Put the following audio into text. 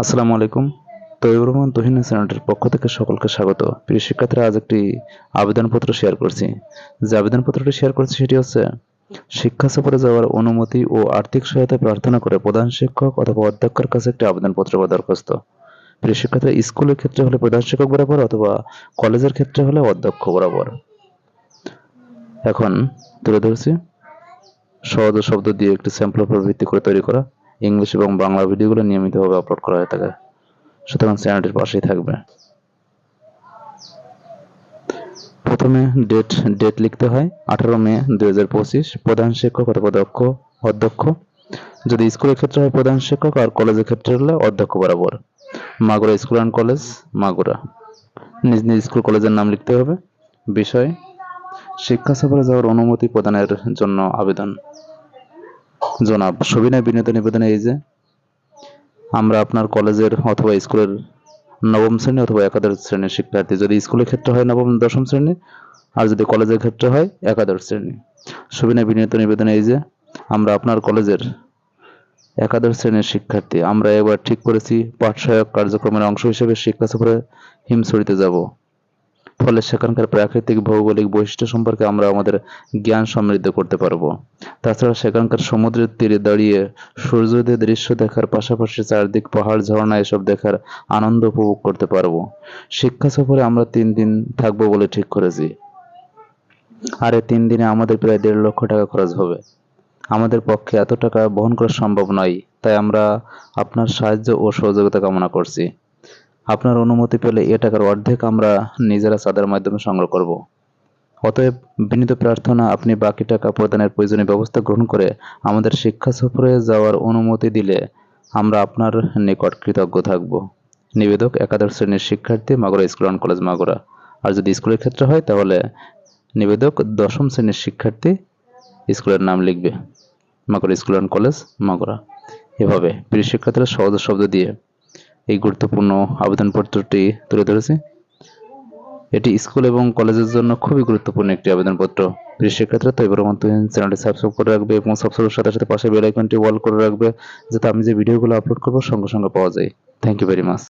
আসসালামু আলাইকুম। তৈবুর রহমান তহিন চ্যানেলটির পক্ষ থেকে সকলকে স্বাগত। প্রিয় শিক্ষার্থীরা, আজ একটি আবেদনপত্র শেয়ার করছি। যে আবেদনপত্রটি শেয়ার করছি সেটি হচ্ছে, শিক্ষা সফরে যাওয়ার অনুমতি ও আর্থিক সহায়তা প্রার্থনা করে প্রধান শিক্ষক অথবা অধ্যক্ষের কাছে একটি আবেদনপত্র বা দরখাস্ত। প্রিয় শিক্ষার্থীরা, স্কুলের ক্ষেত্রে হলে প্রধান শিক্ষক বরাবর অথবা কলেজের ক্ষেত্রে হলে অধ্যক্ষ বরাবর। এখন তুলে ধরছি। সহজ শব্দ দিয়ে একটি স্যাম্পল উপর ভিত্তি করে তৈরি করা। ইংলিশ এবং বাংলা ভিডিওগুলো নিয়মিতভাবে আপলোড করা হয়ে থাকে। সুতরাং চ্যানেলটির পাশেই থাকবে। প্রথমে ডেট ডেট লিখতে হয়, আঠারো মে দুই হাজার পঁচিশ, প্রধান শিক্ষক অথবা অধ্যক্ষ অধ্যক্ষ। যদি স্কুলের ক্ষেত্রে হয় প্রধান শিক্ষক আর কলেজের ক্ষেত্রে হলে অধ্যক্ষ বরাবর। Magura school and college, Magura. নিজ নিজ স্কুল কলেজের নাম লিখতে হবে। বিষয়, শিক্ষা সফরে যাওয়ার অনুমতি প্রদানের জন্য আবেদন। জনাব, সবিনয় বিনীত নিবেদনে এই যে আমরা আপনার কলেজের অথবা স্কুলের নবম শ্রেণি অথবা একাদশ শ্রেণির শিক্ষার্থী, যদি স্কুলের ক্ষেত্রে হয় নবম, দশম শ্রেণি, আর যদি কলেজের ক্ষেত্রে হয় একাদশ শ্রেণি। সবিনয় বিনীত নিবেদনে এই যে আমরা আপনার কলেজের একাদশ শ্রেণির শিক্ষার্থী, আমরা এবার ঠিক করেছি পাঠ সহায়ক কার্যক্রমের অংশ হিসেবে শিক্ষা সফরে হিমছড়িতে যাব। ফলে সেখানকার প্রাকৃতিক ভৌগোলিক বৈশিষ্ট্য সম্পর্কে আমরা আমাদের জ্ঞান সমৃদ্ধ করতে পারব। তাছাড়া সেখানকার সমুদ্রের তীরে দাঁড়িয়ে সূর্যোদয়ের দৃশ্য দেখার পাশাপাশি চারদিক পাহাড়, ঝর্ণা এসব দেখার আনন্দ উপভোগ করতে পারব। শিক্ষা সফরে আমরা তিন দিন থাকব বলে ঠিক করেছি। আর এই তিন দিনে আমাদের প্রায় দেড় লক্ষ টাকা খরচ হবে। আমাদের পক্ষে এত টাকা বহন করা সম্ভব নয়, তাই আমরা আপনার সাহায্য ও সহযোগিতা কামনা করছি। আপনার অনুমতি পেলে এ টাকার অর্ধেক আমরা নিজেরা চাঁদার মাধ্যমে সংগ্রহ করব। অতএব বিনীত প্রার্থনা, আপনি বাকি টাকা প্রদানের প্রয়োজনীয় ব্যবস্থা গ্রহণ করে আমাদের শিক্ষা সফরে যাওয়ার অনুমতি দিলে আমরা আপনার নিকট কৃতজ্ঞ থাকব। নিবেদক একাদশ শ্রেণির শিক্ষার্থী Magura school and college Magura. আর যদি স্কুলের ক্ষেত্রে হয়, তাহলে নিবেদক দশম শ্রেণির শিক্ষার্থী স্কুলের নাম লিখবে Magura school and college Magura. এভাবে প্রিয় শিক্ষার্থীরা সহজ শব্দ দিয়ে এই গুরুত্বপূর্ণ আবেদনপত্রটি তুলে ধরেছে। এটি স্কুল এবং কলেজের জন্য খুবই গুরুত্বপূর্ণ একটি আবেদনপত্র। প্রিয় শিক্ষার্থীরা, তো এবার চ্যানেলটি সাবস্ক্রাইব করে রাখবে এবং সাবস্ক্রাইবের সাথে সাথে পাশে বেল আইকনটি অল করে রাখবে, যাতে আমি যে ভিডিওগুলো আপলোড করব, সঙ্গে সঙ্গে পাওয়া যায়। Thank you very much